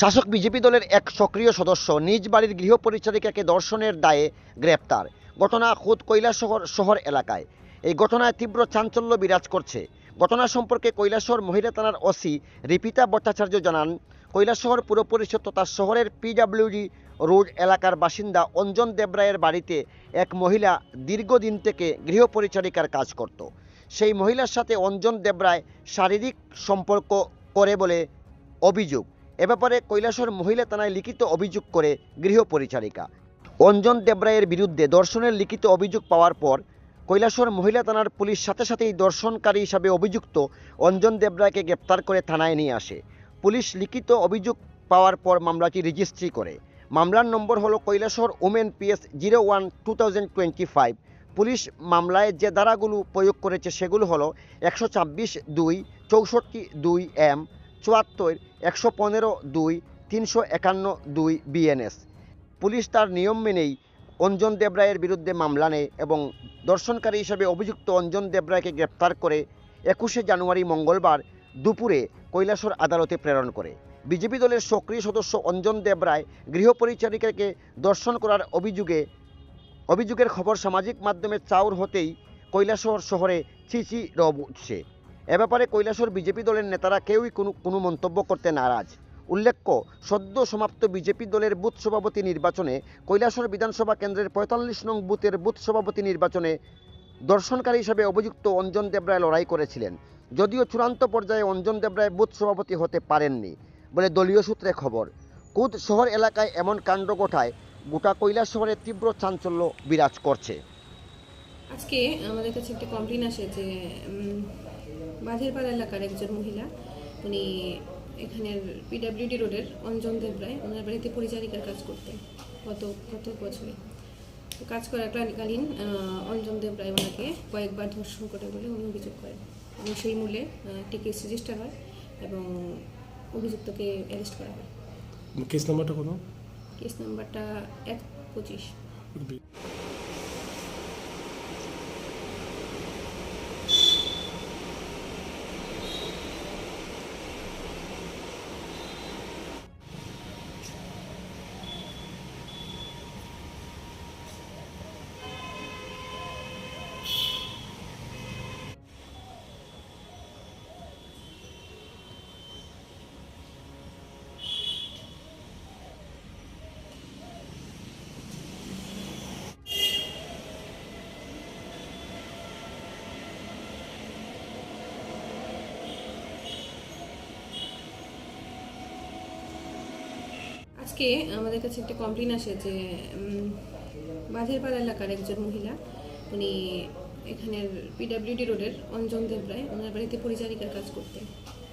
শাসক বিজেপি দলের এক সক্রিয় সদস্য নিজ বাড়ির গৃহ পরিচারিকাকে দর্শনের দায়ে গ্রেপ্তার। ঘটনা খোদ কৈলাসহর শহর এলাকায়। এই ঘটনায় তীব্র চাঞ্চল্য বিরাজ করছে। ঘটনা সম্পর্কে কৈলাসহর মহিলা থানার ওসি রিপিতা ভট্টাচার্য জানান, কৈলাসহর পুর পরিষদ তথা শহরের পিডাব্লিউডি রোড এলাকার বাসিন্দা অঞ্জন দেবরায়ের বাড়িতে এক মহিলা দীর্ঘদিন থেকে গৃহ পরিচারিকার কাজ করত। সেই মহিলার সাথে অঞ্জন দেবরায় শারীরিক সম্পর্ক করে বলে অভিযোগ। এ ব্যাপারে কৈলাসর মহিলা থানায় লিখিত অভিযোগ করে গৃহ পরিচারিকা। অঞ্জন দেবরায়ের বিরুদ্ধে দর্শনের লিখিত অভিযোগ পাওয়ার পর কৈলাসর মহিলা থানার পুলিশ সাথে সাথেই দর্শনকারী হিসাবে অভিযুক্ত অঞ্জন দেবরায়কে গ্রেপ্তার করে থানায় নিয়ে আসে। পুলিশ লিখিত অভিযোগ পাওয়ার পর মামলাটি রেজিস্ট্রি করে। মামলার নম্বর হলো কৈলাসর women PS zero one two thousand twenty five. Police মামলায় যে ধারাগুলো প্রয়োগ করেছে সেগুলো হলো একশো ছাব্বিশ দুই, চৌষট্টি দুই এম চুয়াত্তর, একশো পনেরো দুই, তিনশো একান্ন দুই বিএনএস। পুলিশ তার নিয়ম মেনেই অঞ্জন দেবরায়ের বিরুদ্ধে মামলা নেয় এবং দর্শনকারী হিসেবে অভিযুক্ত অঞ্জন দেবরায়কে গ্রেপ্তার করে একুশে জানুয়ারি মঙ্গলবার দুপুরে কৈলাসর আদালতে প্রেরণ করে। বিজেপি দলের সক্রিয় সদস্য অঞ্জন দেবরায় গৃহ পরিচারিকাকে দর্শন করার অভিযোগে অভিযোগের খবর সামাজিক মাধ্যমে চাউর হতেই কৈলাসহর শহরে চিচি রব উঠছে। এ ব্যাপারে কৈলাসর বিজেপি দলের নেতারা কেউই কোনো কোনো মন্তব্য করতে নারাজ। উল্লেখ্য, সদ্য সমাপ্ত বিজেপি দলের বুথ সভাপতি নির্বাচনে কৈলাসর বিধানসভা কেন্দ্রের পঁয়তাল্লিশ নং বুথের বুথ সভাপতি নির্বাচনে দর্শনকারী হিসেবে অভিযুক্ত অঞ্জন দেবরায় লড়াই করেছিলেন। যদিও চূড়ান্ত পর্যায়ে অঞ্জন দেবরায় বুথ সভাপতি হতে পারেননি বলে দলীয় সূত্রে খবর। কুদ শহর এলাকায় এমন কাণ্ড ঘটায় গোটা কৈলাস শহরে তীব্র চাঞ্চল্য বিরাজ করছে। আজকে আমাদের কাছে একটা কমপ্লেন আসে যে বাঁধেরপাড়া এলাকার একজন মহিলা উনি এখানের পিডাব্লিউডি রোডের অঞ্জন দেবরায় ওনার বাড়িতে পরিচারিকার কাজ করতেন গত গত বছরে। তো কাজ করাকালীন অঞ্জন দেবরায় ওনাকে কয়েকবার ধর্ষণ করে বলে উনি অভিযোগ করেন। এবং সেই আহ, একটি কেস রেজিস্টার হয় এবং অভিযুক্তকে অ্যারেস্ট করা হয়। কেস নাম্বারটা কোনো? কেস নাম্বারটা এক পঁচিশ। আজকে আমাদের কাছে একটা কমপ্লেন আসে যে বাঁধেরপাড়া এলাকার একজন মহিলা উনি এখানের পিডাব্লিউডি রোডের অঞ্জন দেবরায় ওনার বাড়িতে পরিচারিকার কাজ করতেন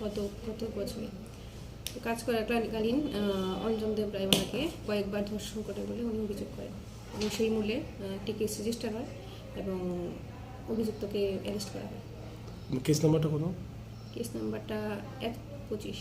গত গত বছরে। কাজ করাকালীন আহ, অঞ্জন দেবরায় ওনাকে কয়েকবার ধর্ষণ করে বলে উনি অভিযোগ করেন। এবং সেই আহ, একটি কেস রেজিস্টার হয় এবং অভিযুক্তকে অ্যারেস্ট করা হয়। কেস নাম্বারটা কোনো কেস নাম্বারটা এক পঁচিশ।